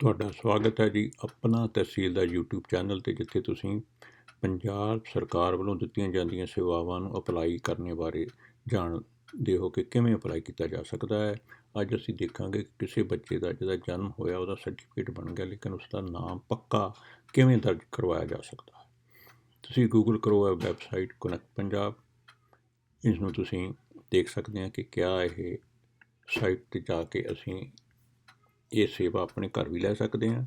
ਤੁਹਾਡਾ ਸਵਾਗਤ ਹੈ ਜੀ ਆਪਣਾ ਤਹਿਸੀਲ ਦਾ YouTube ਚੈਨਲ ਤੇ, ਜਿੱਥੇ ਤੁਸੀਂ ਪੰਜਾਬ ਸਰਕਾਰ ਵੱਲੋਂ ਦਿੱਤੀਆਂ ਜਾਂਦੀਆਂ ਸੇਵਾਵਾਂ ਨੂੰ ਅਪਲਾਈ ਕਰਨੇ ਬਾਰੇ ਜਾਣਦੇ ਹੋ ਕਿ ਕਿਵੇਂ ਅਪਲਾਈ ਕੀਤਾ ਜਾ ਸਕਦਾ ਹੈ। ਅੱਜ ਅਸੀਂ ਦੇਖਾਂਗੇ ਕਿ ਕਿਸੇ ਬੱਚੇ ਦਾ ਜਿਹਦਾ ਜਨਮ ਹੋਇਆ, ਉਹਦਾ ਸਰਟੀਫਿਕੇਟ ਬਣ ਗਿਆ, ਲੇਕਿਨ ਉਸ ਦਾ ਨਾਮ ਪੱਕਾ ਕਿਵੇਂ ਦਰਜ ਕਰਵਾਇਆ ਜਾ ਸਕਦਾ ਹੈ। ਤੁਸੀਂ ਗੂਗਲ ਕਰੋ ਹੈ ਵੈਬਸਾਈਟ ਕਨੈਕਟ ਪੰਜਾਬ ਇਸ ਨੂੰ ਤੁਸੀਂ ਦੇਖ ਸਕਦੇ ਹਾਂ ਕਿ ਕਿਆ ਇਹ ਸਾਈਟ ਤੇ ਜਾ ਕੇ ਅਸੀਂ ਇਹ ਸੇਵਾ ਆਪਣੇ ਘਰ ਵੀ ਲੈ ਸਕਦੇ ਹਾਂ।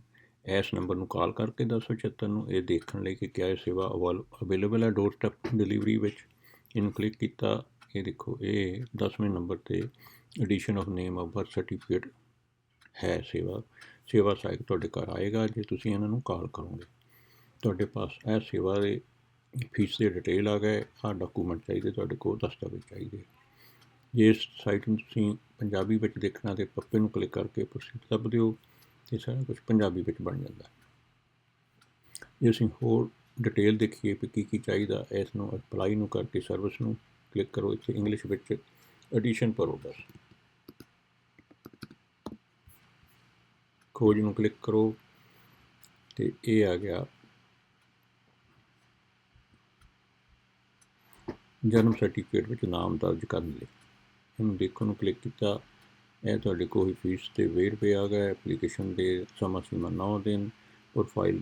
ਇਸ ਨੰਬਰ ਨੂੰ ਕਾਲ ਕਰਕੇ 1076 ਨੂੰ। ਇਹ ਦੇਖਣ ਲਈ ਕਿ ਕਿਆ ਇਹ ਸੇਵਾ ਅਵੇਲੇਬਲ ਹੈ ਡੋਰ ਸਟੈਪ ਡਿਲੀਵਰੀ ਵਿੱਚ। ਇਹਨੂੰ ਕਲਿੱਕ ਕੀਤਾ। ਇਹ ਦੇਖੋ, ਇਹ 10ਵੇਂ ਨੰਬਰ ਤੇ addition of name of birth certificate ਹੈ ਸੇਵਾ। ਸੇਵਾ ਸਹਾਇਕ ਤੁਹਾਡੇ ਘਰ ਆਏਗਾ। ਜੇ ਤੁਸੀਂ ਇਹਨਾਂ ਨੂੰ ਕਾਲ ਕਰੋਗੇ, ਤੁਹਾਡੇ ਪਾਸ ਇਹ ਸੇਵਾ ਦੇ ਫੀਸ ਦੇ ਡਿਟੇਲ ਆ ਗਏ। ਆ ਡਾਕੂਮੈਂਟ ਚਾਹੀਦੇ, ਤੁਹਾਡੇ ਕੋਲ ਦਸਤਾਵੇਜ਼ ਚਾਹੀਦੇ। ਜੇ ਸਾਈਟ ਨੂੰ ਤੁਸੀਂ ਪੰਜਾਬੀ ਵਿੱਚ ਦੇਖਣਾ ਤੇ ਪੱਪੇ ਨੂੰ ਕਲਿੱਕ ਕਰਕੇ ਪ੍ਰੋਸੀਡ ਲੱਭ ਦਿਓ ਤੇ ਸਾਰਾ ਕੁਝ ਪੰਜਾਬੀ ਵਿੱਚ ਬਣ ਜਾਂਦਾ। ਜੇ ਅਸੀਂ ਹੋਰ ਡਿਟੇਲ ਦੇਖੀਏ ਕਿ ਕੀ ਕੀ ਚਾਹੀਦਾ, ਇਸ ਨੂੰ ਅਪਲਾਈ ਨੂੰ ਕਰਕੇ ਸਰਵਿਸ ਨੂੰ ਕਲਿੱਕ ਕਰੋ, ਇੱਥੇ ਇੰਗਲਿਸ਼ ਵਿੱਚ ਐਡੀਸ਼ਨ ਭਰੋ ਬਸ। ਖੋਜ ਨੂੰ ਕਲਿੱਕ ਕਰੋ ਤੇ ਇਹ ਆ ਗਿਆ। ਜਨਮ ਸਰਟੀਫਿਕੇਟ ਵਿੱਚ ਨਾਮ ਦਰਜ ਕਰਨ ਲਈ। ਇਹਨੂੰ ਦੇਖੋ ਨੂੰ ਕਲਿੱਕ ਕੀਤਾ। ਇਹ ਤੁਹਾਡੇ ਕੋਲ ਹੀ ਫੀਸ ਤੇ 20 ਰੁਪਏ ਆ ਗਏ ਐਪਲੀਕੇਸ਼ਨ ਦੇ ਸਮਾਂ ਸੀਮਾ 9 ਦਿਨ ਪ੍ਰੋਫਾਈਲ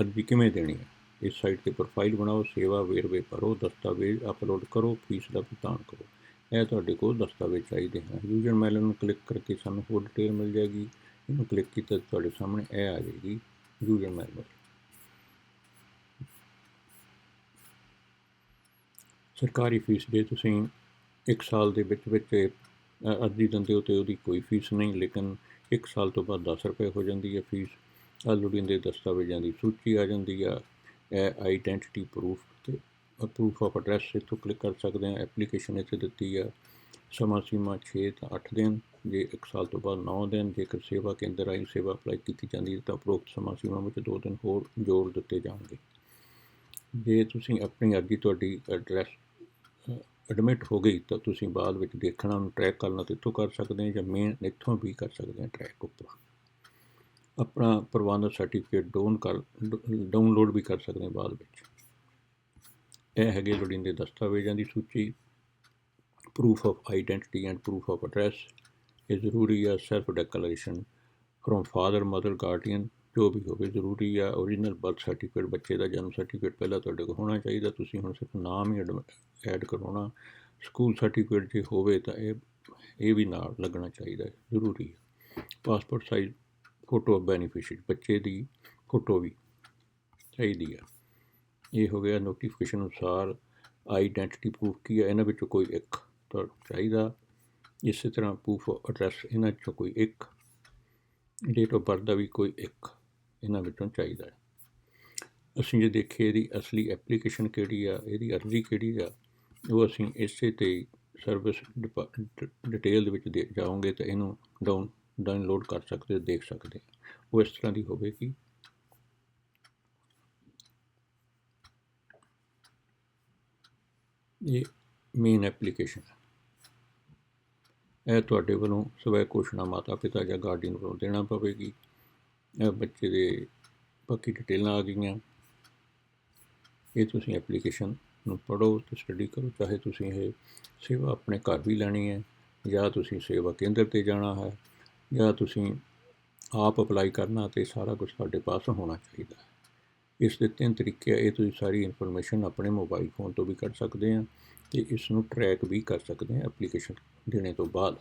ਅਰਜ਼ੀ ਕਿਵੇਂ ਦੇਣੀ ਹੈ? ਇਸ ਸਾਈਟ ਤੇ ਪ੍ਰੋਫਾਈਲ ਬਣਾਓ, ਸੇਵਾ ਵੇਰਵੇ ਭਰੋ, ਦਸਤਾਵੇਜ਼ ਅਪਲੋਡ ਕਰੋ ਫੀਸ ਦਾ ਭੁਗਤਾਨ ਕਰੋ। ਇਹ ਤੁਹਾਡੇ ਕੋਲ ਦਸਤਾਵੇਜ਼ ਚਾਹੀਦੇ ਹਨ। ਯੂਜ਼ਰ ਮੈਲ ਨੂੰ ਕਲਿੱਕ ਕਰਕੇ ਸਾਨੂੰ ਹੋਰ ਡਿਟੇਲ ਮਿਲ ਜਾਏਗੀ। ਇਹਨੂੰ ਕਲਿੱਕ ਕੀਤਾ ਤੁਹਾਡੇ ਸਾਹਮਣੇ ਇਹ ਆ ਜਾਏਗੀ ਯੂਜ਼ਰ ਮੈਲ ਸਰਕਾਰੀ ਫੀਸ ਦੇ ਤੁਸੀਂ ਇੱਕ ਸਾਲ ਦੇ ਵਿੱਚ ਵਿੱਚ ਅਰਜ਼ੀ ਦਿੰਦੇ ਹੋ ਤੇ ਉਹਦੀ ਕੋਈ ਫੀਸ ਨਹੀਂ, ਲੇਕਿਨ ਇੱਕ ਸਾਲ ਤੋਂ ਬਾਅਦ 10 ਰੁਪਏ ਹੋ ਜਾਂਦੀ ਹੈ ਫੀਸ। ਆ ਲੋੜੀਂਦੇ ਦਸਤਾਵੇਜ਼ਾਂ ਦੀ ਸੂਚੀ ਆ ਜਾਂਦੀ ਆ, ਇਹ ਆਈਡੈਂਟੀਟੀ ਪ੍ਰੂਫ ਤੇ ਪ੍ਰੂਫ ਆਫ ਐਡਰੈਸ ਇੱਥੋਂ ਕਲਿੱਕ ਕਰ ਸਕਦੇ ਆ ਐਪਲੀਕੇਸ਼ਨ ਇੱਥੇ ਦਿੱਤੀ ਆ। ਸਮਾਂ ਸੀਮਾ 6 ਤੋਂ 8 ਦਿਨ, ਜੇ ਇੱਕ ਸਾਲ ਤੋਂ ਬਾਅਦ 9 ਦਿਨ, ਜੇਕਰ ਸੇਵਾ ਕੇਂਦਰ ਆਈ ਸੇਵਾ ਅਪਲਾਈ ਕੀਤੀ ਜਾਂਦੀ ਹੈ ਤਾਂ ਉਪਰੋਕਤ ਸਮਾਂ ਸੀਮਾ ਵਿੱਚ 2 ਦਿਨ ਹੋਰ ਜੋੜ ਦਿੱਤੇ ਜਾਣਗੇ। ਜੇ ਤੁਸੀਂ ਆਪਣੀ ਅਰਜ਼ੀ ਤੁਹਾਡੀ ਐਡਰੈਸ ਐਡਮਿਟ ਹੋ ਗਈ ਤਾਂ ਤੁਸੀਂ ਬਾਅਦ ਵਿੱਚ ਦੇਖਣਾ, ਉਹਨੂੰ ਟਰੈਕ ਕਰਨਾ ਤੇ ਇੱਥੋਂ ਕਰ ਸਕਦੇ ਹੋ ਜਾਂ ਮੇਨ ਇੱਥੋਂ ਵੀ ਕਰ ਸਕਦੇ ਹੋ ਟਰੈਕ ਉੱਪਰ। ਆਪਣਾ ਪ੍ਰਬੰਧ ਸਰਟੀਫਿਕੇਟ ਡਾਊਨ ਕਰ ਡਾਊਨਲੋਡ ਵੀ ਕਰ ਸਕਦੇ ਹੋ ਬਾਅਦ ਵਿੱਚ। ਇਹ ਹੈਗੇ ਲੋੜੀਂਦੇ ਦਸਤਾਵੇਜ਼ਾਂ ਦੀ ਸੂਚੀ proof of identity and proof of address ਇਹ ਜ਼ਰੂਰੀ ਹੈ self declaration from father mother guardian ਜੋ ਵੀ ਹੋਵੇ ਜ਼ਰੂਰੀ ਆ origignal ਬਰਥ ਸਰਟੀਫਿਕੇਟ ਬੱਚੇ ਦਾ ਜਨਮ ਸਰਟੀਫਿਕੇਟ ਪਹਿਲਾਂ ਤੁਹਾਡੇ ਕੋਲ ਹੋਣਾ ਚਾਹੀਦਾ, ਤੁਸੀਂ ਹੁਣ ਸਿਰਫ ਨਾਮ ਹੀ ਐਡ ਕਰਾਉਣਾ। ਸਕੂਲ ਸਰਟੀਫਿਕੇਟ ਜੇ ਹੋਵੇ ਤਾਂ ਇਹ ਇਹ ਵੀ ਨਾਲ ਲੱਗਣਾ ਚਾਹੀਦਾ ਹੈ ਜ਼ਰੂਰੀ ਹੈ passport size photo of beneficiary ਬੱਚੇ ਦੀ ਫੋਟੋ ਵੀ ਚਾਹੀਦੀ ਆ। ਇਹ ਹੋ ਗਿਆ ਨੋਟੀਫਿਕੇਸ਼ਨ ਅਨੁਸਾਰ ਆਈਡੈਂਟੀਟੀ ਪ੍ਰੂਫ ਕੀ ਹੈ ਇਹਨਾਂ ਵਿੱਚੋਂ ਕੋਈ ਇੱਕ ਤਾਂ ਚਾਹੀਦਾ। ਇਸੇ ਤਰ੍ਹਾਂ ਪ੍ਰੂਫ ਆਫ ਐਡਰੈਸ ਇਹਨਾਂ 'ਚੋਂ ਕੋਈ ਇੱਕ। ਡੇਟ ਆਫ ਬਰਥ ਦਾ ਵੀ ਕੋਈ ਇੱਕ। ਇਹਨਾਂ ਵਿੱਚੋਂ ਚਾਹੀਦਾ ਹੈ। ਅਸੀਂ ਜੇ ਦੇਖੀਏ ਇਹਦੀ ਅਸਲੀ ਐਪਲੀਕੇਸ਼ਨ ਕਿਹੜੀ ਆ, ਇਹਦੀ ਅਰਜ਼ੀ ਕਿਹੜੀ ਆ, ਉਹ ਅਸੀਂ ਇਸੇ ਤੇ ਸਰਵਿਸ ਡਿਟੇਲ ਦੇ ਵਿੱਚ ਦੇ, ਜਾਓਗੇ ਤਾਂ ਇਹਨੂੰ ਡਾਊਨ ਡਾਊਨਲੋਡ ਕਰ ਸਕਦੇ, ਦੇਖ ਸਕਦੇ। ਉਹ ਇਸ ਤਰ੍ਹਾਂ ਦੀ ਹੋਵੇਗੀ। ਇਹ ਮੇਨ ਐਪਲੀਕੇਸ਼ਨ ਹੈ ਇਹ ਤੁਹਾਡੇ ਵੱਲੋਂ ਸਵੈ ਘੋਸ਼ਣਾ ਮਾਤਾ ਪਿਤਾ ਜਾਂ ਗਾਰਡੀਅਨ ਵੱਲੋਂ ਦੇਣਾ ਪਵੇਗੀ। ਬੱਚੇ ਦੇ ਬਾਕੀ ਡਿਟੇਲਾਂ ਆ ਗਈਆਂ। ਇਹ ਤੁਸੀਂ ਐਪਲੀਕੇਸ਼ਨ ਨੂੰ ਪੜੋ ਤੇ ਸਟੱਡੀ ਕਰੋ, ਚਾਹੇ ਤੁਸੀਂ ਇਹ ਸੇਵਾ ਆਪਣੇ ਘਰ ਵੀ ਲੈਣੀ ਹੈ, ਜਾਂ ਤੁਸੀਂ ਸੇਵਾ ਕੇਂਦਰ ਤੇ ਜਾਣਾ ਹੈ, ਜਾਂ ਤੁਸੀਂ ਆਪ ਅਪਲਾਈ ਕਰਨਾ ਤੇ ਸਾਰਾ ਕੁਝ ਤੁਹਾਡੇ ਪਾਸ ਹੋਣਾ ਚਾਹੀਦਾ ਹੈ। ਇਸ ਦੇ ਤਿੰਨ ਤਰੀਕੇ ਆ। ਇਹ ਤੁਸੀਂ ਸਾਰੀ ਇਨਫੋਰਮੇਸ਼ਨ ਆਪਣੇ ਮੋਬਾਈਲ ਫੋਨ ਤੋਂ ਵੀ ਕੱਢ ਸਕਦੇ ਆ ਤੇ ਇਸ ਨੂੰ ਟਰੈਕ ਵੀ ਕਰ ਸਕਦੇ ਆ ਐਪਲੀਕੇਸ਼ਨ ਦੇਣੇ ਤੋਂ ਬਾਅਦ।